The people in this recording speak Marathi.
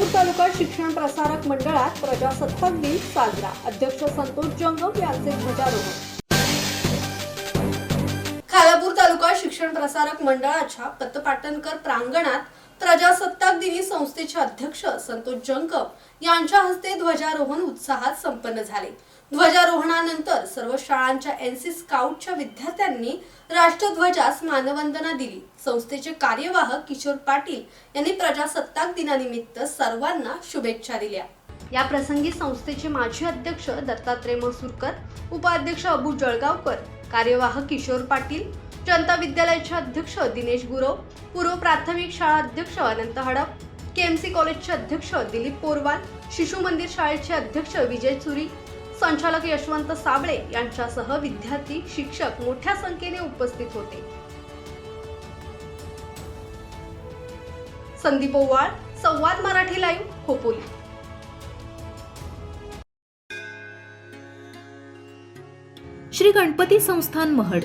खालापूर तालुका शिक्षण प्रसारक मंडळात प्रजासत्ताक दिन साजरा. अध्यक्ष संतोष जंगम यांचे ध्वजारोहण. शिक्षण प्रसारक मंडळाच्या पतपाटणकर प्रांगणात प्रजासत्ताक दिनी संस्थेचे अध्यक्ष संतोष जंकप यांच्या हस्ते ध्वजारोहण उत्साहात संपन्न झाले. ध्वजारोहणानंतर सर्व शाळांच्या एनसी स्काउटच्या विद्यार्थ्यांनी राष्ट्रध्वजास मानवंदना दिली. संस्थेचे कार्यवाह किशोर पाटील यांनी प्रजासत्ताक दिनानिमित्त सर्वांना शुभेच्छा दिल्या. या प्रसंगी संस्थेचे माजी अध्यक्ष दत्तात्रय मसूरकर उपाध्यक्ष अबू जळगावकर कार्यवाह किशोर पाटील जनता विद्यालयाचे अध्यक्ष दिनेश गुरव पूर्व प्राथमिक शाळा अध्यक्ष अनंत हडप केएमसी कॉलेजचे अध्यक्ष दिलीप पोरवाल शिशु मंदिर शाळेचे अध्यक्ष विजय चुरी संचालक यशवंत साबळे यांच्यासह विद्यार्थी शिक्षक मोठ्या संख्येने उपस्थित होते. संदीप ओवाळ संवाद मराठी लाईव्ह खोपोली. श्री गणपती संस्थान महड.